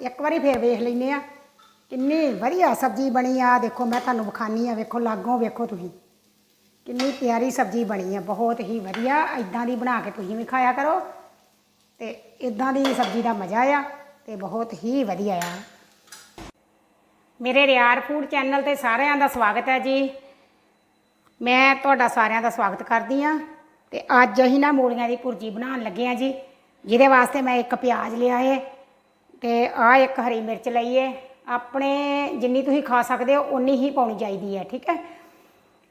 ਇੱਕ ਵਾਰੀ ਫੇਰ ਵੇਖ ਲੈਨੇ ਆ। ਕਿੰਨੀ ਵਧੀਆ ਸਬਜ਼ੀ ਬਣੀ ਆ। ਦੇਖੋ, ਮੈਂ ਤੁਹਾਨੂੰ ਵਿਖਾਨੀ ਆ। ਵੇਖੋ, ਲਾਗੋਂ ਵੇਖੋ ਤੁਸੀਂ। ਕਿੰਨੀ ਪਿਆਰੀ ਸਬਜ਼ੀ ਬਣੀ ਆ। ਬਹੁਤ ਹੀ ਵਧੀਆ। ਇਦਾਂ ਦੀ ਬਣਾ ਕੇ ਤੁਸੀਂ ਵੀ ਖਾਇਆ ਕਰੋ। ਤੇ ਇਦਾਂ ਦੀ ਸਬਜ਼ੀ ਦਾ ਮਜ਼ਾ ਆ ਤੇ ਬਹੁਤ ਹੀ ਵਧੀਆ ਆ। ਮੇਰੇ ਰਿਆਰ ਫੂਡ ਚੈਨਲ ਤੇ ਸਾਰਿਆਂ ਦਾ ਸਵਾਗਤ ਹੈ ਜੀ। ਮੈਂ ਤੁਹਾਡਾ ਸਾਰਿਆਂ ਦਾ ਸਵਾਗਤ ਕਰਦੀ ਆ ਤੇ ਅੱਜ ਅਸੀਂ ਨਾ ਮੂਲੀਆਂ ਦੀ ਭੁਰਜੀ ਬਣਾਉਣ ਲੱਗੇ ਆ ਜੀ। ਜਿਹਦੇ ਵਾਸਤੇ ਮੈਂ ਇੱਕ ਪਿਆਜ਼ ਲਿਆ ਏ ਤੇ ਆ ਇੱਕ ਹਰੀ ਮਿਰਚ ਲਈਏ ਆਪਣੇ ਜਿੰਨੀ ਤੁਸੀਂ ਖਾ ਸਕਦੇ ਹੋ ਉਨੀ ਹੀ ਪਾਉਣੀ ਚਾਹੀਦੀ ਹੈ, ਠੀਕ ਹੈ?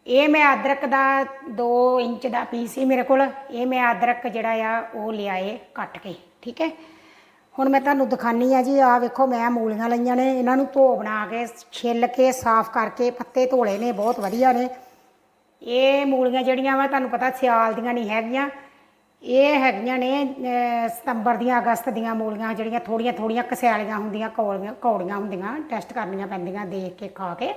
ਇਹ ਮੈਂ ਅਦਰਕ ਦਾ 2 ਇੰਚ ਦਾ ਪੀਸ ਸੀ ਮੇਰੇ ਕੋਲ। ਇਹ ਮੈਂ ਅਦਰਕ ਜਿਹੜਾ ਆ, ਉਹ ਲਿਆਏ ਕੱਟ ਕੇ, ਠੀਕ ਹੈ? ਹੁਣ ਮੈਂ ਤੁਹਾਨੂੰ ਦਿਖਾਨੀ ਆ ਜੀ ਆ ਵੇਖੋ, ਮੈਂ ਮੂਲੀਆਂ ਲਈਆਂ ਨੇ। ਇਹਨਾਂ ਨੂੰ ਧੋ ਬਣਾ ਕੇ, ਛਿੱਲ ਕੇ, ਸਾਫ਼ ਕਰਕੇ ਪੱਤੇ ਧੋਲੇ ਨੇ, ਬਹੁਤ ਵਧੀਆ ਨੇ। ਇਹ ਮੂਲੀਆਂ ਜਿਹੜੀਆਂ ਵਾ, ਤੁਹਾਨੂੰ ਪਤਾ ਸਿਆਲ ਦੀਆਂ ਨਹੀਂ ਹੈਗੀਆਂ। ਇਹ ਹੈਗੀਆਂ ਨੇ ਅਹ, ਸਤੰਬਰ ਦੀਆਂ ਅਗਸਤ ਦੀਆਂ ਮੂਲੀਆਂ ਜਿਹੜੀਆਂ ਥੋੜੀਆਂ ਥੋੜੀਆਂ ਕਸਿਆਲੀਆਂ ਹੁੰਦੀਆਂ ਕੌੜੀਆਂ ਕੌੜੀਆਂ ਹੁੰਦੀਆਂ ਟੈਸਟ ਕਰਨੀਆਂ ਪੈਂਦੀਆਂ ਦੇਖ ਕੇ ਖਾ ਕੇ।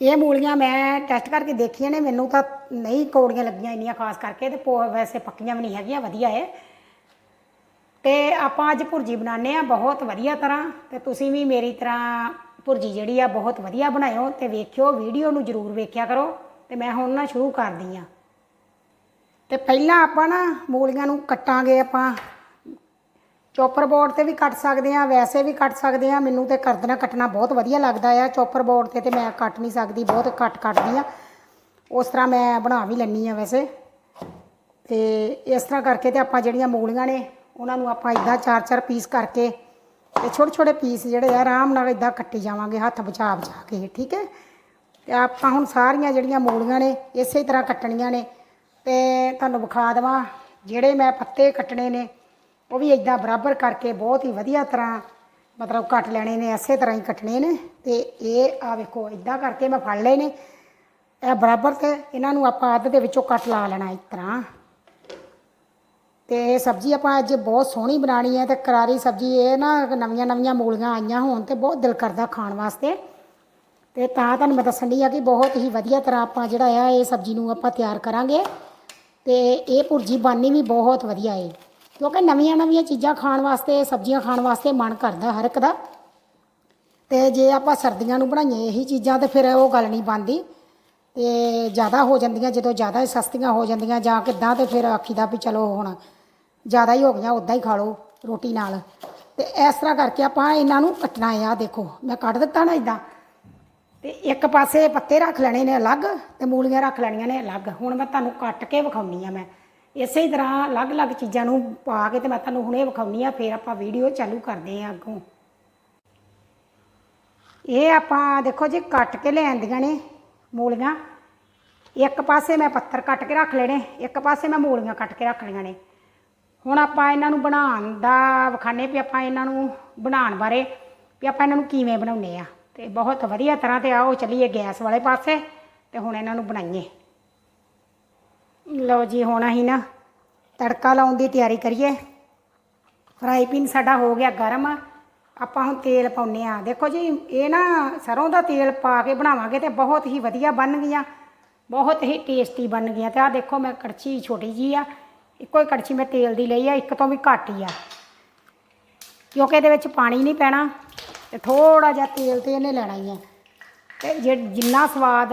ਇਹ ਮੂਲੀਆਂ ਮੈਂ ਟੈਸਟ ਕਰਕੇ ਦੇਖੀਆਂ ਨੇ ਮੈਨੂੰ ਤਾਂ ਨਹੀਂ ਕੌੜੀਆਂ ਲੱਗੀਆਂ ਇੰਨੀਆਂ ਖਾਸ ਕਰਕੇ ਤੇ ਪੋ- ਵੈਸੇ ਪੱਕੀਆਂ ਵੀ ਨਹੀਂ ਹੈਗੀਆਂ ਵਧੀਆ ਹੈ ਤੇ ਆਪਾਂ ਅੱਜ ਭੁਰਜੀ ਬਣਾਉਂਦੇ ਆ ਬਹੁਤ ਵਧੀਆ ਤਰ੍ਹਾਂ। ਤੇ ਤੁਸੀਂ ਵੀ ਮੇਰੀ ਤਰ੍ਹਾਂ ਭੁਰਜੀ ਜਿਹੜੀ ਆ ਬਹੁਤ ਵਧੀਆ ਬਣਾਇਓ ਤੇ ਵੇਖਿਓ ਵੀਡੀਓ ਨੂੰ ਜਰੂਰ ਵੇਖਿਆ ਕਰੋ। ਤੇ ਮੈਂ ਹੁਣ ਨਾ ਸ਼ੁਰੂ ਕਰਦੀ ਆ ਤੇ ਪਹਿਲਾਂ ਆਪਾਂ ਨਾ ਮੂਲੀਆਂ ਨੂੰ ਕੱਟਾਂਗੇ ਆਪਾਂ। ਚੋਪਰ ਬੋਰਡ ਤੇ ਵੀ ਕੱਟ ਸਕਦੇ ਆ ਵੈਸੇ ਵੀ ਕੱਟ ਸਕਦੇ ਆ ਮੈਨੂੰ ਤੇ ਕਰਦਣਾ ਕੱਟਣਾ ਬਹੁਤ ਵਧੀਆ ਲੱਗਦਾ ਆ। ਚੋਪਰ ਬੋਰਡ ਤੇ ਤੇ ਮੈਂ ਕੱਟ ਨਹੀਂ ਸਕਦੀ, ਬਹੁਤ ਘੱਟ ਕੱਟਦੀ ਆ ਉਸ ਤਰ੍ਹਾਂ ਮੈਂ ਬਣਾ ਵੀ ਲੈਣੀ ਆ ਵੈਸੇ। ਤੇ ਇਸ ਤਰ੍ਹਾਂ ਕਰਕੇ ਤੇ ਆਪਾਂ ਜਿਹੜੀਆਂ ਮੂਲੀਆਂ ਨੇ, ਉਹਨਾਂ ਨੂੰ ਆਪਾਂ ਇਦਾਂ ਚਾਰ ਚਾਰ ਪੀਸ ਕਰਕੇ ਤੇ ਛੋਟੇ ਛੋਟੇ ਪੀਸ ਜਿਹੜੇ ਆ, ਆਰਾਮ ਨਾਲ ਇਦਾਂ ਕੱਟੀ ਜਾਵਾਂਗੇ, ਹੱਥ ਬਚਾ ਬਚਾ ਕੇ, ਠੀਕ ਹੈ? ਤੇ ਆਪਾਂ ਹੁਣ ਸਾਰੀਆਂ ਜਿਹੜੀਆਂ ਮੂਲੀਆਂ ਨੇ, ਇਸੇ ਤਰ੍ਹਾਂ ਕੱਟਣੀਆਂ ਨੇ। ਤੇ ਤੁਹਾਨੂੰ ਵਿਖਾ ਦੇਵਾਂ, ਜਿਹੜੇ ਮੈਂ ਪੱਤੇ ਕੱਟਣੇ ਨੇ, ਉਹ ਵੀ ਇਦਾਂ ਬਰਾਬਰ ਕਰਕੇ ਬਹੁਤ ਹੀ ਵਧੀਆ ਤਰ੍ਹਾਂ ਮਤਲਬ ਕੱਟ ਲੈਣੇ ਨੇ ਇਸੇ ਤਰ੍ਹਾਂ ਹੀ ਕੱਟਣੇ ਨੇ ਤੇ ਇਹ ਆ ਵੇਖੋ ਇਦਾਂ ਕਰਕੇ ਮੈਂ ਫੜ ਲਏ ਨੇ। ਇਹ ਬਰਾਬਰ ਤੇ ਇਹਨਾਂ ਨੂੰ ਆਪਾਂ ਅੱਧ ਦੇ ਵਿੱਚੋਂ ਕੱਟ ਲਾ ਲੈਣਾ ਇਸ ਤਰ੍ਹਾਂ। ਤੇ ਇਹ ਸਬਜ਼ੀ ਆਪਾਂ ਅੱਜ ਬਹੁਤ ਸੋਹਣੀ ਬਣਾਣੀ ਹੈ ਤੇ ਕਰਾਰੀ ਸਬਜ਼ੀ, ਇਹ ਨਾ ਨਵੀਆਂ ਨਵੀਆਂ ਮੂਲੀਆਂ ਆਈਆਂ ਹੋਣ ਤੇ ਬਹੁਤ ਦਿਲ ਕਰਦਾ ਖਾਣ ਵਾਸਤੇ। ਤੇ ਤਾਂ ਤੁਹਾਨੂੰ ਮੈਂ ਦੱਸਣ ਦੀ ਆ ਕਿ ਬਹੁਤ ਹੀ ਵਧੀਆ ਤਰ੍ਹਾਂ ਆਪਾਂ ਜਿਹੜਾ ਆ, ਇਹ ਸਬਜ਼ੀ ਨੂੰ ਆਪਾਂ ਤਿਆਰ ਕਰਾਂਗੇ। ਤੇ ਇਹ ਭੁਰਜੀ ਬਾਨੀ ਵੀ ਬਹੁਤ ਵਧੀਆ ਏ। ਕਿਉਂਕਿ ਨਵੀਆਂ ਨਵੀਆਂ ਚੀਜ਼ਾਂ ਖਾਣ ਵਾਸਤੇ, ਸਬਜ਼ੀਆਂ ਖਾਣ ਵਾਸਤੇ ਮਨ ਕਰਦਾ ਹਰ ਇੱਕ ਦਾ। ਤੇ ਜੇ ਆਪਾਂ ਸਰਦੀਆਂ ਨੂੰ ਬਣਾਈਏ ਇਹੀ ਚੀਜ਼ਾਂ, ਤੇ ਫਿਰ ਉਹ ਗੱਲ ਨਹੀਂ ਬਣਦੀ। ਤੇ ਜ਼ਿਆਦਾ ਹੋ ਜਾਂਦੀਆਂ, ਜਦੋਂ ਜ਼ਿਆਦਾ ਹੀ ਸਸਤੀਆਂ ਹੋ ਜਾਂਦੀਆਂ, ਜਾਂ ਕਿੱਦਾਂ ਤੇ ਫਿਰ ਆਖੀਦਾ ਵੀ ਚਲੋ ਹੁਣ ਜ਼ਿਆਦਾ ਹੀ ਹੋ ਗਈਆਂ ਉਦਾਂ ਹੀ ਖਾ ਲਓ ਰੋਟੀ ਨਾਲ। ਤੇ ਇਸ ਤਰ੍ਹਾਂ ਕਰਕੇ ਆਪਾਂ ਇਹਨਾਂ ਨੂੰ ਕੱਟਣਾ ਆ ਦੇਖੋ, ਮੈਂ ਕੱਟ ਦਿੱਤਾ ਨਾ ਇਦਾਂ ਤੇ ਇੱਕ ਪਾਸੇ ਪੱਤੇ ਰੱਖ ਲੈਣੇ ਨੇ ਅਲੱਗ ਤੇ ਮੂਲੀਆਂ ਰੱਖ ਲੈਣੀਆਂ ਨੇ ਅਲੱਗ। ਹੁਣ ਮੈਂ ਤੁਹਾਨੂੰ ਕੱਟ ਕੇ ਵਿਖਾਉਣੀ ਆ ਮੈਂ। ਇਸੇ ਤਰ੍ਹਾਂ ਅਲੱਗ-ਅਲੱਗ ਚੀਜ਼ਾਂ ਨੂੰ ਪਾ ਕੇ ਤੇ ਮੈਂ ਤੁਹਾਨੂੰ ਹੁਣੇ ਵਿਖਾਉਣੀ ਆ, ਫਿਰ ਆਪਾਂ ਵੀਡੀਓ ਚਾਲੂ ਕਰਦੇ ਆ ਅੱਗੋਂ। ਇਹ ਆਪਾਂ ਦੇਖੋ ਜੀ, ਕੱਟ ਕੇ ਲਿਆਂਦੀਆਂ ਨੇ ਮੂਲੀਆਂ। ਇੱਕ ਪਾਸੇ ਮੈਂ ਪੱਤਰ ਕੱਟ ਕੇ ਰੱਖ ਲੈਣੇ, ਇੱਕ ਪਾਸੇ ਮੈਂ ਮੂਲੀਆਂ ਕੱਟ ਕੇ ਰੱਖ ਲਈਆਂ ਨੇ। ਹੁਣ ਆਪਾਂ ਇਹਨਾਂ ਨੂੰ ਬਣਾਉਣ ਦਾ ਵਿਖਾਣੇ ਵੀ ਆਪਾਂ ਇਹਨਾਂ ਨੂੰ ਬਣਾਉਣ ਬਾਰੇ, ਵੀ ਆਪਾਂ ਇਹਨਾਂ ਨੂੰ ਕਿਵੇਂ ਬਣਾਉਨੇ ਆ। ਤੇ ਬਹੁਤ ਵਧੀਆ ਤਰ੍ਹਾਂ ਤੇ ਆਓ, ਚੱਲੀਏ ਗੈਸ ਵਾਲੇ ਪਾਸੇ ਤੇ ਹੁਣ ਇਹਨਾਂ ਨੂੰ ਬਣਾਈਏ। ਲਓ ਜੀ, ਹੁਣ ਅਸੀਂ ਨਾ ਤੜਕਾ ਲਾਉਣ ਦੀ ਤਿਆਰੀ ਕਰੀਏ। ਫਰਾਈ ਪੈਨ ਸਾਡਾ ਹੋ ਗਿਆ ਗਰਮ। ਆਪਾਂ ਹੁਣ ਤੇਲ ਪਾਉਨੇ ਆ ਦੇਖੋ ਜੀ, ਇਹ ਨਾ ਸਰੋਂ ਦਾ ਤੇਲ ਪਾ ਕੇ ਬਣਾਵਾਂਗੇ ਤੇ ਬਹੁਤ ਹੀ ਵਧੀਆ ਬਣ ਗਈਆਂ। ਬਹੁਤ ਹੀ ਟੇਸਟੀ ਬਣ ਗਈਆਂ ਤੇ ਆ ਦੇਖੋ, ਮੈਂ ਕੜਛੀ ਛੋਟੀ ਜੀ ਆ। ਇੱਕੋ ਹੀ ਕੜਛੀ ਮੈਂ ਤੇਲ ਦੀ ਲਈ ਆ, ਇੱਕ ਤੋਂ ਵੀ ਘੱਟ ਹੀ ਆ। ਕਿਉਂਕਿ ਇਹਦੇ ਵਿੱਚ ਪਾਣੀ ਨਹੀਂ ਪੈਣਾ। ਤੇ ਥੋੜਾ ਜਿਹਾ ਤੇਲ ਤੇ ਇਹਨੇ ਲੈਣਾ ਹੀ ਆ। ਤੇ ਜੇ ਜਿੰਨਾ ਸਵਾਦ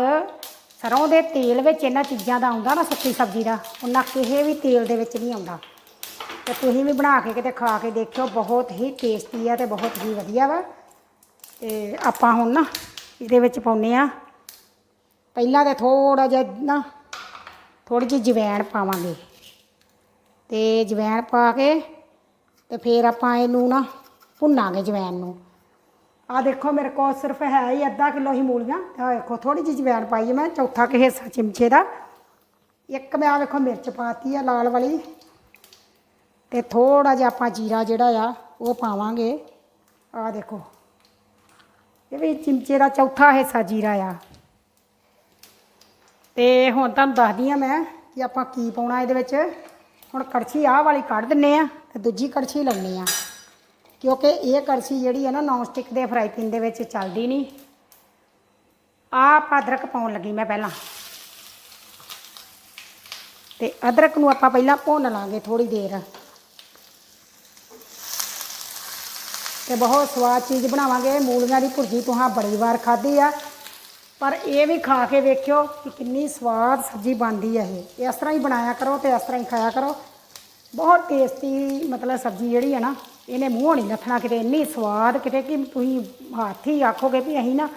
ਸਰੋਂ ਦੇ ਤੇਲ ਵਿੱਚ ਇਹਨਾਂ ਚੀਜ਼ਾਂ ਦਾ ਆਉਂਦਾ ਨਾ ਸੁੱਕੀ ਸਬਜ਼ੀ ਦਾ, ਉਹਨਾਂ ਕਿਸੇ ਵੀ ਤੇਲ ਦੇ ਵਿੱਚ ਨਹੀਂ ਆਉਂਦਾ। ਤੇ ਤੁਸੀਂ ਵੀ ਬਣਾ ਕੇ ਕਿਤੇ ਖਾ ਕੇ ਦੇਖਿਓ, ਬਹੁਤ ਹੀ ਟੇਸਟੀ ਆ ਤੇ ਬਹੁਤ ਹੀ ਵਧੀਆ ਵਾ। ਤੇ ਆਪਾਂ ਹੁਣ ਨਾ ਇਹਦੇ ਵਿੱਚ ਪਾਉਨੇ ਆ ਪਹਿਲਾਂ ਤੇ ਥੋੜਾ ਜਿਹਾ ਨਾ ਥੋੜੀ ਜਿਹੀ ਜਵੈਣ ਪਾਵਾਂਗੇ। ਤੇ ਜਵੈਣ ਪਾ ਕੇ ਤੇ ਫਿਰ ਆਪਾਂ ਇਹਨੂੰ ਨਾ ਭੁੰਨਾਂਗੇ ਜਵੈਣ ਨੂੰ। ਆ ਦੇਖੋ ਮੇਰੇ ਕੋਲ ਸਿਰਫ ਹੈ ਹੀ ਅੱਧਾ ਕਿਲੋ ਹੀ ਮੂਲੀਆਂ। ਆ ਵੇਖੋ ਥੋੜੀ ਜਿਹੀ ਜਵੈਣ ਪਾਈ ਹੈ ਮੈਂ, ਚੌਥਾ ਕੁ ਹਿੱਸਾ ਚਮਚੇ ਦਾ। ਇੱਕ ਮੈਂ ਆ ਵੇਖੋ ਮਿਰਚ ਪਾਤੀ ਆ ਲਾਲ ਵਾਲੀ। ਤੇ ਥੋੜਾ ਜਿਹਾ ਆਪਾਂ ਜੀਰਾ ਜਿਹੜਾ ਆ, ਉਹ ਪਾਵਾਂਗੇ। ਆ ਦੇਖੋ, ਇਹ ਵੀ ਚਮਚੇ ਦਾ ਚੌਥਾ ਹਿੱਸਾ ਜੀਰਾ ਆ। ਤੇ ਹੁਣ ਤੁਹਾਨੂੰ ਦੱਸਦੀ ਆ ਮੈਂ ਕਿ ਆਪਾਂ ਕੀ ਪਾਉਣਾ ਇਹਦੇ ਵਿੱਚ। ਹੁਣ ਕੜਛੀ ਆਹ ਵਾਲੀ ਕੱਢ ਦਿੰਨੇ ਆ ਤੇ ਦੂਜੀ ਕੜਛੀ ਲਾਉਣੀ ਆ। ਕਿਉਂਕਿ ਇਹ ਕੜਛੀ ਜਿਹੜੀ ਹੈ ਨਾ ਨੌਨ ਸਟਿਕ ਦੇ ਫਰਾਈ ਪੈਨ ਦੇ ਵਿੱਚ ਚੱਲਦੀ ਨਹੀਂ। ਆਹ ਅਦਰਕ ਪਾਉਣ ਲੱਗੀ ਮੈਂ ਪਹਿਲਾਂ। ਤੇ ਅਦਰਕ ਨੂੰ ਆਪਾਂ ਪਹਿਲਾਂ ਭੁੰਨ ਲਾਂਗੇ ਥੋੜੀ ਦੇਰ। ਤੇ ਬਹੁਤ ਸਵਾਦ ਚੀਜ਼ ਬਣਾਵਾਂਗੇ। ਮੂਲੀਆਂ ਦੀ ਭੁਰਜੀ ਤੁਹਾਂ ਬੜੀ ਵਾਰ ਖਾਧੀ ਆ। ਪਰ ਇਹ ਵੀ ਖਾ ਕੇ ਵੇਖਿਓ ਕਿ ਕਿੰਨੀ ਸਵਾਦ ਸਬਜ਼ੀ ਬਣਦੀ ਹੈ ਇਹ। ਇਸ ਤਰ੍ਹਾਂ ਹੀ ਬਣਾਇਆ ਕਰੋ ਤੇ ਇਸ ਤਰ੍ਹਾਂ ਹੀ ਖਾਇਆ ਕਰੋ। ਬਹੁਤ ਟੇਸਟੀ ਮਤਲਬ ਸਬਜ਼ੀ ਜਿਹੜੀ ਹੈ ਨਾ। ਇਹਨੇ ਮੂੰਹੋਂ ਨਹੀਂ ਲੱਥਣਾ ਕਿਤੇ, ਇੰਨੀ ਸਵਾਦ ਕਿਤੇ ਕਿ ਤੁਸੀਂ ਹੱਥ ਹੀ ਆਖੋਗੇ ਵੀ ਅਸੀਂ ਨਾ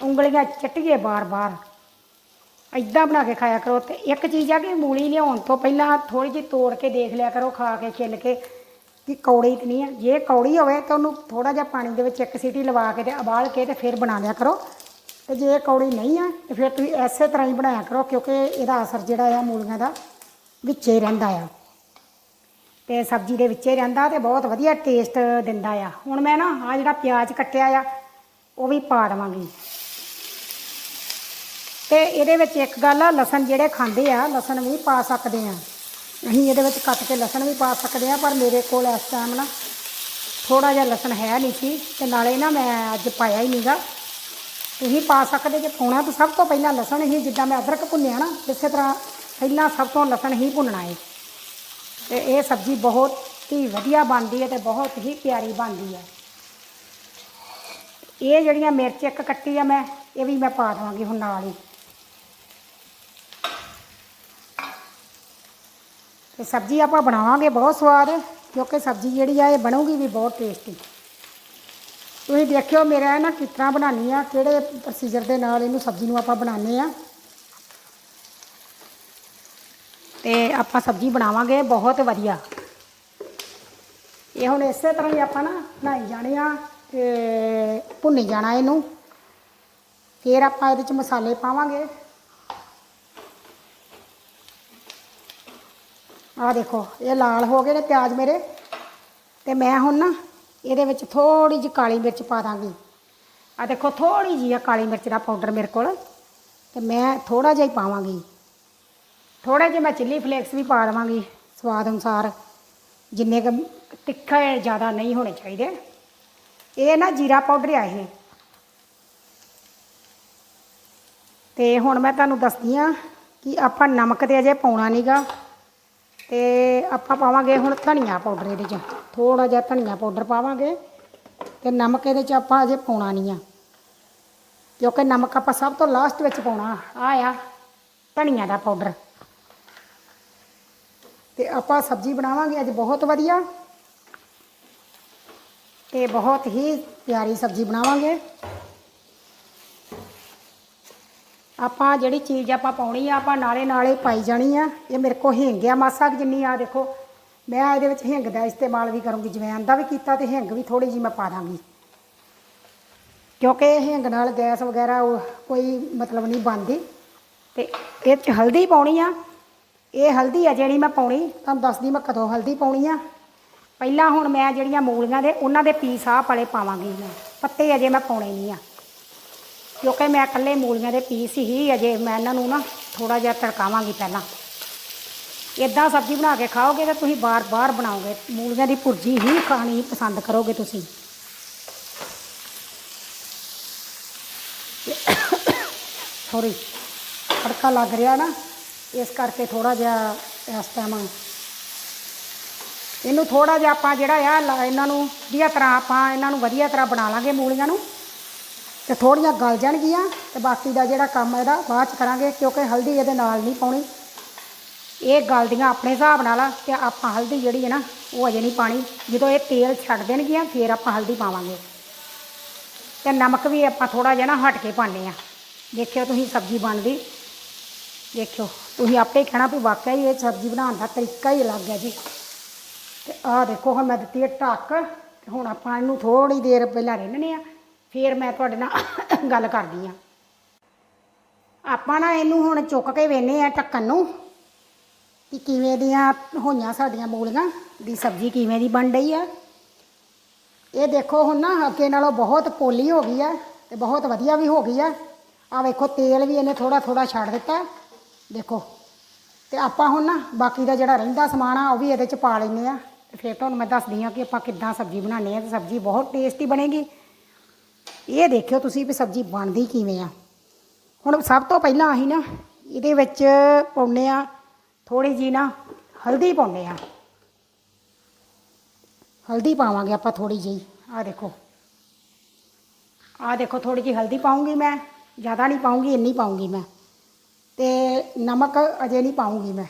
ਉਂਗਲੀਆਂ ਚੱਟੀਏ ਬਾਰ-ਬਾਰ ਐਦਾਂ ਬਣਾ ਕੇ ਖਾਇਆ ਕਰੋ ਤੇ ਇੱਕ ਚੀਜ਼ ਆ ਕਿ ਮੂਲੀ ਲਿਆਉਣ ਤੋਂ ਪਹਿਲਾਂ ਥੋੜੀ ਜਿਹੀ ਤੋੜ ਕੇ ਦੇਖ ਲਿਆ ਕਰੋ, ਖਾ ਕੇ ਛਿੱਲ ਕੇ ਕਿ ਕੌੜੀ ਤੇ ਨਹੀਂ ਹੈ ਜੇ ਕੌੜੀ ਹੋਵੇ ਤਾਂ ਉਹਨੂੰ ਥੋੜਾ ਜਿਹਾ ਪਾਣੀ ਦੇ ਵਿੱਚ ਇੱਕ ਸੀਟੀ ਲਵਾ ਕੇ ਤੇ ਉਬਾਲ ਕੇ ਤੇ ਫਿਰ ਬਣਾ ਲਿਆ ਕਰੋ। ਤੇ ਜੇ ਕੌੜੀ ਨਹੀਂ ਆ, ਤੇ ਫਿਰ ਤੁਸੀਂ ਐਸੇ ਤਰ੍ਹਾਂ ਹੀ ਬਣਾਇਆ ਕਰੋ ਕਿਉਂਕਿ ਇਹਦਾ ਅਸਰ ਜਿਹੜਾ ਆ ਮੂਲੀਆਂ ਦਾ ਵਿੱਚੇ ਰਹਿੰਦਾ ਆ। ਤੇ ਸਬਜ਼ੀ ਦੇ ਵਿੱਚੇ ਰਹਿੰਦਾ ਤੇ ਬਹੁਤ ਵਧੀਆ ਟੇਸਟ ਦਿੰਦਾ ਆ। ਹੁਣ ਮੈਂ ਨਾ ਆ ਜਿਹੜਾ ਪਿਆਜ਼ ਕੱਟਿਆ ਆ, ਉਹ ਵੀ ਪਾ ਦੇਵਾਂਗੀ। ਤੇ ਇਹਦੇ ਵਿੱਚ ਇੱਕ ਗੱਲ ਆ, ਲਸਣ ਜਿਹੜੇ ਖਾਂਦੇ ਆ, ਲਸਣ ਵੀ ਪਾ ਸਕਦੇ ਆ। ਅਸੀਂ ਇਹਦੇ ਵਿੱਚ ਕੱਟ ਕੇ ਲਸਣ ਵੀ ਪਾ ਸਕਦੇ ਆ, ਪਰ ਮੇਰੇ ਕੋਲ ਇਸ ਟਾਈਮ ਨਾ ਥੋੜਾ ਜਿਹਾ ਲਸਣ ਹੈ ਨਹੀਂ ਸੀ ਤੇ ਨਾਲੇ ਨਾ ਮੈਂ ਅੱਜ ਪਾਇਆ ਹੀ ਨਹੀਂਗਾ ਤੁਸੀਂ ਪਾ ਸਕਦੇ ਜੇ ਪਾਉਣਾ, ਤਾਂ ਸਭ ਤੋਂ ਪਹਿਲਾਂ ਲਸਣ ਹੀ ਜਿੱਦਾਂ ਮੈਂ ਅਦਰਕ ਭੁੰਨਿਆ ਨਾ, ਇਸੇ ਤਰ੍ਹਾਂ ਪਹਿਲਾਂ ਸਭ ਤੋਂ ਲਸਣ ਹੀ ਭੁੰਨਣਾ ਹੈ ਤੇ ਇਹ ਸਬਜ਼ੀ ਬਹੁਤ ਹੀ ਵਧੀਆ ਬਣਦੀ ਹੈ ਤੇ ਬਹੁਤ ਹੀ ਪਿਆਰੀ ਬਣਦੀ ਹੈ। ਇਹ ਜਿਹੜੀਆਂ ਮਿਰਚ ਇੱਕ ਕੱਟੀ ਆ ਮੈਂ, ਇਹ ਵੀ ਮੈਂ ਪਾ ਦੇਵਾਂਗੀ ਹੁਣ ਨਾਲ ਹੀ। ਤੇ ਸਬਜ਼ੀ ਆਪਾਂ ਬਣਾਵਾਂਗੇ ਬਹੁਤ ਸਵਾਦ, ਕਿਉਂਕਿ ਸਬਜ਼ੀ ਜਿਹੜੀ ਆ ਇਹ ਬਣੂਗੀ ਵੀ ਬਹੁਤ ਟੇਸਟੀ ਤੁਸੀਂ ਦੇਖਿਓ ਮੇਰਾ ਨਾ ਕਿਸ ਤਰ੍ਹਾਂ ਬਣਾਉਣੀ ਆ, ਕਿਹੜੇ ਪ੍ਰੋਸੀਜਰ ਦੇ ਨਾਲ ਇਹਨੂੰ ਸਬਜ਼ੀ ਨੂੰ ਆਪਾਂ ਬਣਾਉਂਦੇ ਆ। ਤੇ ਆਪਾਂ ਸਬਜ਼ੀ ਬਣਾਵਾਂਗੇ, ਬਹੁਤ ਵਧੀਆ। ਇਹ ਹੁਣ ਇਸੇ ਤਰ੍ਹਾਂ ਹੀ ਆਪਾਂ ਨਾ ਬਣਾਈ ਜਾਣੇ ਆ ਤੇ ਭੁੰਨੀ ਜਾਣਾ ਇਹਨੂੰ। ਫਿਰ ਆਪਾਂ ਇਹਦੇ ਚ ਮਸਾਲੇ ਪਾਵਾਂਗੇ। ਆ ਦੇਖੋ, ਇਹ ਲਾਲ ਹੋ ਗਏ ਨੇ ਪਿਆਜ਼ ਮੇਰੇ। ਤੇ ਮੈਂ ਹੁਣ ਨਾ ਇਹਦੇ ਵਿੱਚ ਥੋੜੀ ਜਿਹੀ ਕਾਲੀ ਮਿਰਚ ਪਾ ਦਾਂਗੀ। ਆ ਦੇਖੋ ਥੋੜੀ ਜਿਹੀ ਆ ਕਾਲੀ ਮਿਰਚ ਦਾ ਪਾਊਡਰ ਮੇਰੇ ਕੋਲ। ਤੇ ਮੈਂ ਥੋੜਾ ਜਿਹਾ ਹੀ ਪਾਵਾਂਗੀ। ਥੋੜੇ ਜਿਹੇ ਮੈਂ ਚਿੱਲੀ ਫਲੇਕਸ ਵੀ ਪਾ ਦੇਵਾਂਗੀ ਸਵਾਦ ਅਨੁਸਾਰ। ਜਿੰਨੇ ਕੁ ਤਿੱਖੇ ਜ਼ਿਆਦਾ ਨਹੀਂ ਹੋਣੇ ਚਾਹੀਦੇ। ਇਹ ਨਾ ਜੀਰਾ ਪਾਊਡਰ ਆ ਇਹ। ਤੇ ਹੁਣ ਮੈਂ ਤੁਹਾਨੂੰ ਦੱਸਦੀ ਆ ਕਿ ਆਪਾਂ ਨਮਕ ਤੇ ਅਜੇ ਪਾਉਣਾ ਨਹੀਂਗਾ ਤੇ ਆਪਾਂ ਪਾਵਾਂਗੇ ਹੁਣ ਧਨੀਆ ਪਾਊਡਰ ਇਹਦੇ 'ਚ। ਥੋੜਾ ਜਿਹਾ ਧਨੀਆ ਪਾਊਡਰ ਪਾਵਾਂਗੇ ਤੇ ਨਮਕ ਇਹਦੇ 'ਚ ਆਪਾਂ ਅਜੇ ਪਾਉਣਾ ਨਹੀਂ ਆ। ਕਿਉਂਕਿ ਨਮਕ ਆਪਾਂ ਸਭ ਤੋਂ ਲਾਸਟ ਵਿੱਚ ਪਾਉਣਾ। ਆ ਆ, ਧਨੀਆ ਦਾ ਪਾਊਡਰ ਤੇ ਆਪਾਂ ਸਬਜ਼ੀ ਬਣਾਵਾਂਗੇ ਅੱਜ ਬਹੁਤ ਵਧੀਆ। ਤੇ ਬਹੁਤ ਹੀ ਪਿਆਰੀ ਸਬਜ਼ੀ ਬਣਾਵਾਂਗੇ। ਆਪਾਂ ਜਿਹੜੀ ਚੀਜ਼ ਆਪਾਂ ਪਾਉਣੀ ਆ, ਆਪਾਂ ਨਾਲੇ ਨਾਲੇ ਪਾਈ ਜਾਣੀ ਆ। ਇਹ ਮੇਰੇ ਕੋ ਹਿੰਗ ਆ, ਮਾਸਾ ਕੁ ਜਿੰਨੀ ਆ, ਦੇਖੋ। ਮੈਂ ਇਹਦੇ ਵਿੱਚ ਹਿੰਗ ਦਾ ਇਸਤੇਮਾਲ ਵੀ ਕਰੂੰਗੀ ਜਿਵੇਂ ਦਾ ਵੀ ਕੀਤਾ ਤੇ ਹਿੰਗ ਵੀ ਥੋੜੀ ਜੀ ਮੈਂ ਪਾ ਦਾਂਗੀ। ਕਿਉਂਕਿ ਹਿੰਗ ਨਾਲ ਗੈਸ ਵਗੈਰਾ ਉਹ ਕੋਈ ਮਤਲਬ ਨਹੀਂ ਬਣਦੀ। ਤੇ ਇਹ ਚ ਹਲਦੀ ਪਾਉਣੀ ਆ। ਇਹ ਹਲਦੀ ਆ ਜਿਹੜੀ ਮੈਂ ਪਾਉਣੀ, ਤੁਹਾਨੂੰ ਦੱਸਦੀ ਮੈਂ ਕਦੋਂ ਹਲਦੀ ਪਾਉਣੀ ਆ। ਪਹਿਲਾਂ ਹੁਣ ਮੈਂ ਜਿਹੜੀਆਂ ਮੂਲੀਆਂ ਦੇ, ਉਹਨਾਂ ਦੇ ਪੀਸ ਆਹ ਵਾਲੇ ਪਾਵਾਂਗੀ ਮੈਂ। ਪੱਤੇ ਅਜੇ ਮੈਂ ਪਾਉਣੇ ਨਹੀਂ ਆ। ਕਿਉਂਕਿ ਮੈਂ ਇਕੱਲੇ ਮੂਲੀਆਂ ਦੇ ਪੀਸ ਹੀ ਅਜੇ ਮੈਂ ਇਹਨਾਂ ਨੂੰ ਨਾ ਥੋੜਾ ਜਿਹਾ ਤੜਕਾਵਾਂਗੀ ਪਹਿਲਾਂ। ਇਦਾਂ ਸਬਜ਼ੀ ਬਣਾ ਕੇ ਖਾਓਗੇ ਤਾਂ ਤੁਸੀਂ ਬਾਰ-ਬਾਰ ਬਣਾਓਗੇ। ਮੂਲੀਆਂ ਦੀ ਭੁਰਜੀ ਹੀ ਖਾਣੀ ਪਸੰਦ ਕਰੋਗੇ ਤੁਸੀਂ। ਸੌਰੀ ਤੜਕਾ ਲੱਗ ਰਿਹਾ ਨਾ। ਇਸ ਕਰਕੇ ਥੋੜਾ ਜਿਹਾ ਇਸ ਟਾਈਮ ਇਹਨੂੰ ਥੋੜਾ ਜਿਹਾ ਆਪਾਂ ਜਿਹੜਾ ਆ, ਲਾ- ਇਹਨਾਂ ਨੂੰ ਵਧੀਆ ਤਰ੍ਹਾਂ ਆਪਾਂ ਇਹਨਾਂ ਨੂੰ ਵਧੀਆ ਤਰ੍ਹਾਂ ਬਣਾ ਲਾਂਗੇ ਮੂਲੀਆਂ ਨੂੰ। ਤੇ ਥੋੜੀਆਂ ਗਲ ਜਾਣਗੀਆਂ ਤੇ ਬਾਕੀ ਦਾ ਜਿਹੜਾ ਕੰਮ ਇਹਦਾ ਬਾਅਦ ਚ ਕਰਾਂਗੇ ਕਿਉਂਕਿ ਹਲਦੀ ਇਹਦੇ ਨਾਲ ਨਹੀਂ ਪਾਉਣੀ। ਇਹ ਗਲਦੀਆਂ ਆਪਣੇ ਹਿਸਾਬ ਨਾਲ ਆ ਤੇ ਆਪਾਂ ਹਲਦੀ ਜਿਹੜੀ ਹੈ ਨਾ, ਉਹ ਅਜੇ ਨਹੀਂ ਪਾਣੀ। ਜਦੋਂ ਇਹ ਤੇਲ ਛੱਡ ਦੇਣਗੀਆਂ, ਫਿਰ ਆਪਾਂ ਹਲਦੀ ਪਾਵਾਂਗੇ। ਤੇ ਨਮਕ ਵੀ ਆਪਾਂ ਥੋੜਾ ਜਿਹਾ ਨਾ ਹਟ ਕੇ ਪਾਉਂਦੇ ਆ ਦੇਖਿਓ ਤੁਸੀਂ ਸਬਜ਼ੀ ਬਣਦੀ। ਦੇਖਿਓ, ਤੁਸੀਂ ਆਪੇ ਹੀ ਕਹਿਣਾ ਵੀ ਵਾਕਿਆ ਹੀ ਇਹ ਸਬਜ਼ੀ ਬਣਾਉਣ ਦਾ ਤਰੀਕਾ ਹੀ ਅਲੱਗ ਹੈ ਜੀ। ਤੇ ਆਹ ਦੇਖੋ, ਹੁਣ ਮੈਂ ਦਿੱਤੀ ਹੈ ਢੱਕ, ਤੇ ਹੁਣ ਆਪਾਂ ਇਹਨੂੰ ਥੋੜੀ ਦੇਰ ਪਹਿਲਾਂ ਰਿੰਨਣੇ ਆ, ਫਿਰ ਮੈਂ ਤੁਹਾਡੇ ਨਾਲ ਗੱਲ ਕਰਦੀ ਆ ਆਪਾਂ ਨਾ ਇਹਨੂੰ ਹੁਣ ਚੁੱਕ ਕੇ ਵੇਨੇ ਆ ਢੱਕਣ ਨੂੰ, ਕਿ ਕਿਵੇਂ ਦੀਆਂ ਹੋਈਆਂ ਸਾਡੀਆਂ ਮੂਲੀਆਂ ਦੀ ਸਬਜ਼ੀ ਕਿਵੇਂ ਦੀ ਬਣ ਰਹੀ ਆ। ਇਹ ਦੇਖੋ, ਹੁਣ ਨਾ ਅੱਗੇ ਨਾਲੋਂ ਬਹੁਤ ਪੋਲੀ ਹੋ ਗਈ ਆ, ਤੇ ਬਹੁਤ ਵਧੀਆ ਵੀ ਹੋ ਗਈ ਆ। ਆ ਵੇਖੋ, ਤੇਲ ਵੀ ਇਹਨੇ ਥੋੜਾ ਥੋੜਾ ਛੱਡ ਦਿੱਤਾ। ਦੇਖੋ, ਤੇ ਆਪਾਂ ਹੁਣ ਨਾ ਬਾਕੀ ਦਾ ਜਿਹੜਾ ਰਹਿੰਦਾ ਸਮਾਨ ਆ, ਉਹ ਵੀ ਇਹਦੇ ਚ ਪਾ ਲੈਂਦੇ ਆ। ਤੇ ਫਿਰ ਤੁਹਾਨੂੰ ਮੈਂ ਦੱਸਦੀ ਆ ਕਿ ਆਪਾਂ ਕਿੱਦਾਂ ਸਬਜ਼ੀ ਬਣਾਉਂਦੇ ਆ, ਤੇ ਸਬਜ਼ੀ ਬਹੁਤ ਟੇਸਟੀ ਬਣੇਗੀ। ਇਹ ਦੇਖਿਓ ਤੁਸੀਂ ਵੀ ਸਬਜ਼ੀ ਬਣਦੀ ਕਿਵੇਂ ਆ। ਹੁਣ ਸਭ ਤੋਂ ਪਹਿਲਾਂ ਅਸੀਂ ਨਾ ਇਹਦੇ ਵਿੱਚ ਪਾਉਂਦੇ ਆ ਥੋੜੀ ਜੀ ਨਾ ਹਲਦੀ ਪਾਉਂਦੇ ਆ। ਹਲਦੀ ਪਾਵਾਂਗੇ ਆਪਾਂ ਥੋੜੀ ਜਿਹੀ ਆ ਦੇਖੋ। ਆ ਦੇਖੋ ਥੋੜੀ ਜਿਹੀ ਹਲਦੀ ਪਾਉਂਗੀ ਮੈਂ, ਜ਼ਿਆਦਾ ਨਹੀਂ ਪਾਉਂਗੀ, ਇੰਨੀ ਪਾਉਂਗੀ ਮੈਂ। ਤੇ ਨਮਕ ਅਜੇ ਨਹੀਂ ਪਾਉਂਗੀ ਮੈਂ।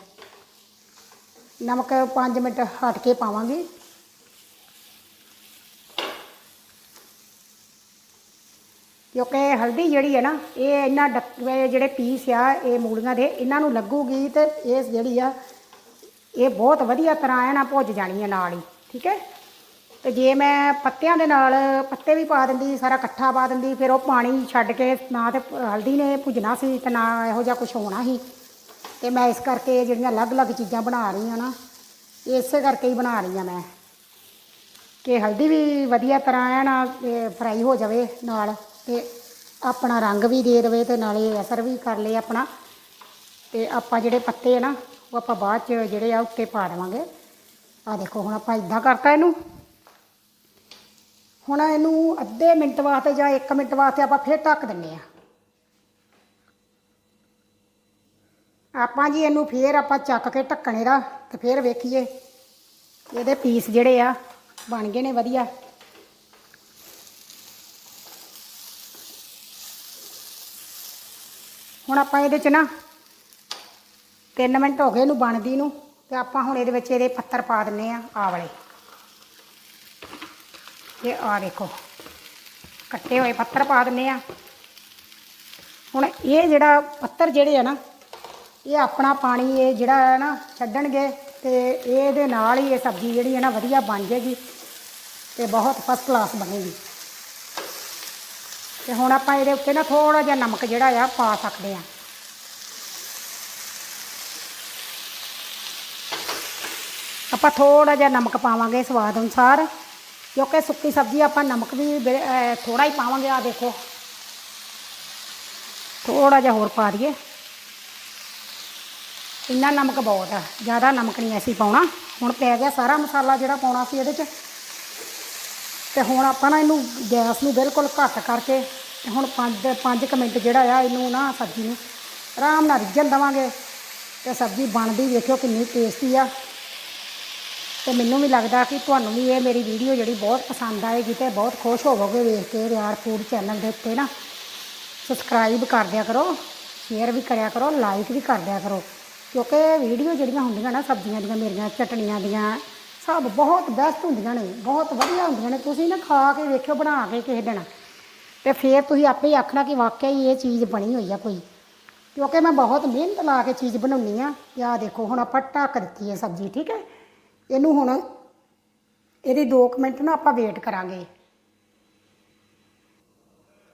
ਨਮਕ 5 ਮਿੰਟ ਹਟ ਕੇ ਪਾਵਾਂਗੀ। ਕਿਉਂਕਿ ਹਲਦੀ ਜਿਹੜੀ ਹੈ ਨਾ, ਇਹ ਇਹਨਾਂ ਡੱਕੇ ਜਿਹੜੇ ਪੀਸ ਆ, ਇਹ ਮੂਲੀਆਂ ਦੇ, ਇਹਨਾਂ ਨੂੰ ਲੱਗੂਗੀ ਤੇ ਇਹ ਜਿਹੜੀ ਆ, ਇਹ ਬਹੁਤ ਵਧੀਆ ਤਰ੍ਹਾਂ ਹੈ ਨਾ, ਭੁੱਜ ਜਾਣੀ ਹੈ ਨਾਲ ਹੀ। ਠੀਕ ਹੈ? ਤੇ ਜੇ ਮੈਂ ਪੱਤਿਆਂ ਦੇ ਨਾਲ ਪੱਤੇ ਵੀ ਪਾ ਦਿੰਦੀ, ਸਾਰਾ ਇਕੱਠਾ ਪਾ ਦਿੰਦੀ, ਫਿਰ ਉਹ ਪਾਣੀ ਛੱਡ ਕੇ ਨਾ ਤੇ ਹਲਦੀ ਨੇ ਭੁੱਜਣਾ ਸੀ ਤੇ ਨਾ ਇਹੋ ਜਿਹਾ ਕੁਝ ਹੋਣਾ ਸੀ। ਤੇ ਮੈਂ ਇਸ ਕਰਕੇ ਜਿਹੜੀਆਂ ਅਲੱਗ-ਅਲੱਗ ਚੀਜ਼ਾਂ ਬਣਾ ਰਹੀ ਹਾਂ ਨਾ, ਇਸੇ ਕਰਕੇ ਹੀ ਬਣਾ ਰਹੀ ਹਾਂ ਮੈਂ। ਕਿ ਹਲਦੀ ਵੀ ਵਧੀਆ ਤਰ੍ਹਾਂ ਐ ਨਾ ਫਰਾਈ ਹੋ ਜਾਵੇ ਨਾਲ ਤੇ ਆਪਣਾ ਰੰਗ ਵੀ ਦੇ ਦੇਵੇ ਤੇ ਨਾਲੇ ਅਸਰ ਵੀ ਕਰ ਲਏ ਆਪਣਾ। ਤੇ ਆਪਾਂ ਜਿਹੜੇ ਪੱਤੇ ਆ ਨਾ, ਉਹ ਆਪਾਂ ਬਾਅਦ ਚ ਜਿਹੜੇ ਆ ਉੱਤੇ ਪਾ ਦੇਵਾਂਗੇ। ਆ ਦੇਖੋ, ਹੁਣ ਆਪਾਂ ਇਦਾਂ ਕਰਤਾ ਇਹਨੂੰ। ਹੁਣ ਇਹਨੂੰ ਅੱਧੇ ਮਿੰਟ ਵਾਸਤੇ ਜਾਂ 1 ਮਿੰਟ ਵਾਸਤੇ ਆਪਾਂ ਫੇਰ ਢੱਕ ਦਿੰਨੇ ਆ ਆਪਾਂ ਜੀ ਇਹਨੂੰ ਫੇਰ ਆਪਾਂ ਚੱਕ ਕੇ ਢੱਕਣੇ ਦਾ ਤੇ ਫੇਰ ਵੇਖੀਏ। ਇਹਦੇ ਪੀਸ ਜਿਹੜੇ ਆ ਬਣ ਗਏ ਨੇ ਵਧੀਆ। ਹੁਣ ਆਪਾਂ ਇਹਦੇ ਚ ਨਾ 3 ਮਿੰਟ ਹੋ ਗਏ ਇਹਨੂੰ ਬਣਦੀ ਨੂੰ ਤੇ ਆਪਾਂ ਹੁਣ ਇਹਦੇ ਵਿੱਚ ਇਹਦੇ ਪੱਤਰ ਪਾ ਦਿੰਨੇ ਆ ਆਵਲੇ ਇਹ ਆ ਦੇਖੋ। ਕੱਟੇ ਹੋਏ ਪੱਥਰ ਪਾ ਦਿੰਨੇ ਆ। ਹੁਣ ਇਹ ਜਿਹੜਾ ਪੱਥਰ ਜਿਹੜੇ ਆ ਨਾ, ਇਹ ਆਪਣਾ ਪਾਣੀ ਇਹ ਜਿਹੜਾ ਹੈ ਨਾ, ਛੱਡਣਗੇ ਤੇ ਇਹਦੇ ਨਾਲ ਹੀ ਇਹ ਸਬਜ਼ੀ ਜਿਹੜੀ ਹੈ ਨਾ ਵਧੀਆ ਬਣ ਜਾਏਗੀ ਤੇ ਬਹੁਤ ਫਸਟ ਕਲਾਸ ਬਣੇਗੀ। ਤੇ ਹੁਣ ਆਪਾਂ ਇਹਦੇ ਉੱਤੇ ਨਾ ਥੋੜਾ ਜਿਹਾ ਨਮਕ ਜਿਹੜਾ ਆ ਪਾ ਸਕਦੇ ਆ। ਆਪਾਂ ਥੋੜਾ ਜਿਹਾ ਨਮਕ ਪਾਵਾਂਗੇ ਸਵਾਦ ਅਨੁਸਾਰ। ਕਿਉਂਕਿ ਸੁੱਕੀ ਸਬਜ਼ੀ ਆਪਾਂ ਨਮਕ ਵੀ ਥੋੜਾ ਹੀ ਪਾਵਾਂਗੇ ਆ ਦੇਖੋ। ਥੋੜਾ ਜਿਹਾ ਹੋਰ ਪਾ ਦਈਏ। ਇੰਨਾ ਨਮਕ ਬਹੁਤ ਆ, ਜ਼ਿਆਦਾ ਨਮਕ ਨਹੀਂ ਅਸੀਂ ਪਾਉਣਾ। ਹੁਣ ਪੈ ਗਿਆ ਸਾਰਾ ਮਸਾਲਾ ਜਿਹੜਾ ਪਾਉਣਾ ਸੀ ਇਹਦੇ 'ਚ। ਤੇ ਹੁਣ ਆਪਾਂ ਨਾ ਇਹਨੂੰ ਗੈਸ ਨੂੰ ਬਿਲਕੁਲ ਘੱਟ ਕਰਕੇ ਤੇ ਹੁਣ 5 5 ਮਿੰਟ ਜਿਹੜਾ ਆ ਇਹਨੂੰ ਨਾ ਸਬਜ਼ੀ ਨੂੰ ਆਰਾਮ ਨਾਲ ਰਿੱਝਣ ਦੇਵਾਂਗੇ। ਤੇ ਸਬਜ਼ੀ ਬਣਦੀ ਵੇਖਿਓ ਕਿੰਨੀ ਟੇਸਟੀ ਆ। ਤੇ ਮੈਨੂੰ ਵੀ ਲੱਗਦਾ ਕਿ ਤੁਹਾਨੂੰ ਵੀ ਇਹ ਮੇਰੀ ਵੀਡੀਓ ਜਿਹੜੀ ਬਹੁਤ ਪਸੰਦ ਆਏਗੀ ਤੇ ਬਹੁਤ ਖੁਸ਼ ਹੋਵੋਗੇ ਵੇਖ ਕੇ ਰਿਆਰ ਫੂਡ ਚੈਨਲ ਦੇ ਉੱਤੇ ਨਾ। ਸਬਸਕ੍ਰਾਈਬ ਕਰ ਦਿਆ ਕਰੋ ਸ਼ੇਅਰ ਵੀ ਕਰਿਆ ਕਰੋ ਲਾਈਕ ਵੀ ਕਰ ਦਿਆ ਕਰੋ। ਕਿਉਂਕਿ ਵੀਡੀਓ ਜਿਹੜੀਆਂ ਹੁੰਦੀਆਂ ਨਾ, ਸਬਜ਼ੀਆਂ ਦੀਆਂ, ਮੇਰੀਆਂ, ਚਟਣੀਆਂ ਦੀਆਂ, ਸਭ ਬਹੁਤ ਬੈਸਟ ਹੁੰਦੀਆਂ ਨੇ, ਬਹੁਤ ਵਧੀਆ ਹੁੰਦੀਆਂ ਨੇ। ਤੁਸੀਂ ਨਾ ਖਾ ਕੇ ਵੇਖਿਓ, ਬਣਾ ਕੇ ਕਿਸੇ ਦਿਨ। ਤੇ ਫਿਰ ਤੁਸੀਂ ਆਪੇ ਹੀ ਆਖਣਾ ਕਿ ਵਾਕਿਆ ਹੀ ਇਹ ਚੀਜ਼ ਬਣੀ ਹੋਈ ਆ ਕੋਈ। ਕਿਉਂਕਿ ਮੈਂ ਬਹੁਤ ਮਿਹਨਤ ਲਾ ਕੇ ਚੀਜ਼ ਬਣਾਉਣੀ ਆ। ਤੇ ਆਹ ਦੇਖੋ, ਹੁਣ ਆਪਾਂ ਢੱਕ ਦਿੱਤੀ ਹੈ ਸਬਜ਼ੀ, ਠੀਕ ਹੈ? ਇਹਨੂੰ ਹੁਣ ਇਹਦੀ 2 ਮਿੰਟ ਨਾ ਆਪਾਂ ਵੇਟ ਕਰਾਂਗੇ।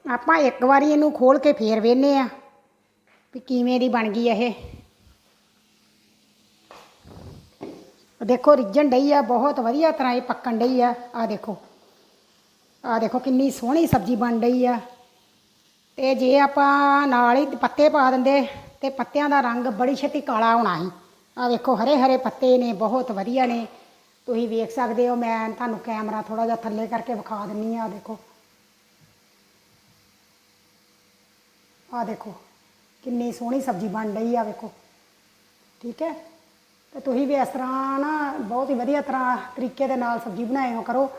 ਆਪਾਂ ਇੱਕ ਵਾਰੀ ਇਹਨੂੰ ਖੋਲ ਕੇ ਫੇਰ ਵੇਖਨੇ ਆ ਵੀ ਕਿਵੇਂ ਦੀ ਬਣ ਗਈ ਇਹ। ਦੇਖੋ, ਰਿੱਝਣ ਡਈ ਆ, ਬਹੁਤ ਵਧੀਆ ਤਰ੍ਹਾਂ ਇਹ ਪੱਕਣ ਡਈ ਆ। ਆ ਦੇਖੋ ਆ ਦੇਖੋ ਕਿੰਨੀ ਸੋਹਣੀ ਸਬਜ਼ੀ ਬਣ ਡਈ ਆ। ਤੇ ਜੇ ਆਪਾਂ ਨਾਲ ਹੀ ਪੱਤੇ ਪਾ ਦਿੰਦੇ ਤੇ ਪੱਤਿਆਂ ਦਾ ਰੰਗ ਬੜੀ ਛੇਤੀ ਕਾਲਾ ਹੋਣਾ ਸੀ। ਆ ਵੇਖੋ, ਹਰੇ ਹਰੇ ਪੱਤੇ ਨੇ, ਬਹੁਤ ਵਧੀਆ ਨੇ। ਤੁਸੀਂ ਵੇਖ ਸਕਦੇ ਹੋ, ਮੈਂ ਤੁਹਾਨੂੰ ਕੈਮਰਾ ਥੋੜਾ ਜਿਹਾ ਥੱਲੇ ਕਰਕੇ ਵਿਖਾ ਦਿੰਨੀ ਆ ਦੇਖੋ। ਆ ਦੇਖੋ, ਕਿੰਨੀ ਸੋਹਣੀ ਸਬਜ਼ੀ ਬਣ ਰਹੀ ਆ ਵੇਖੋ। ਠੀਕ ਹੈ? ਤੇ ਤੁਸੀਂ ਵੀ ਇਸ ਤਰ੍ਹਾਂ ਨਾ ਬਹੁਤ ਹੀ ਵਧੀਆ ਤਰ੍ਹਾਂ ਤਰੀਕੇ ਦੇ ਨਾਲ ਸਬਜ਼ੀ ਬਣਾਇਓ ਕਰੋ।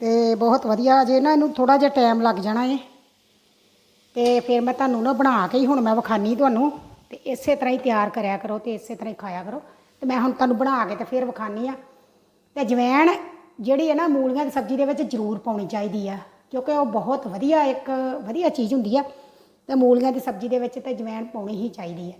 ਤੇ ਬਹੁਤ ਵਧੀਆ, ਜੇ ਨਾ ਇਹਨੂੰ ਥੋੜਾ ਜਿਹਾ ਟਾਈਮ ਲੱਗ ਜਾਣਾ ਏ। ਤੇ ਫਿਰ ਮੈਂ ਤੁਹਾਨੂੰ ਨਾ ਬਣਾ ਕੇ ਹੀ ਹੁਣ ਮੈਂ ਵਿਖਾਨੀ ਤੁਹਾਨੂੰ। ਤੇ ਇਸੇ ਤਰ੍ਹਾਂ ਹੀ ਤਿਆਰ ਕਰਿਆ ਕਰੋ ਤੇ ਇਸੇ ਤਰ੍ਹਾਂ ਹੀ ਖਾਇਆ ਕਰੋ। ਤੇ ਮੈਂ ਹੁਣ ਤੁਹਾਨੂੰ ਬਣਾ ਕੇ ਤੇ ਫਿਰ ਵਿਖਾਨੀ ਆ। ਤੇ ਜਵੈਣ ਜਿਹੜੀ ਹੈ ਨਾ ਮੂਲੀਆਂ ਦੀ ਸਬਜ਼ੀ ਦੇ ਵਿੱਚ ਜ਼ਰੂਰ ਪਾਉਣੀ ਚਾਹੀਦੀ ਆ, ਕਿਉਂਕਿ ਉਹ ਬਹੁਤ ਵਧੀਆ ਇੱਕ ਵਧੀਆ ਚੀਜ਼ ਹੁੰਦੀ ਆ। ਤੇ ਮੂਲੀਆਂ ਦੀ ਸਬਜ਼ੀ ਦੇ ਵਿੱਚ ਤੇ ਜਵੈਣ ਪਾਉਣੀ ਹੀ ਚਾਹੀਦੀ ਹੈ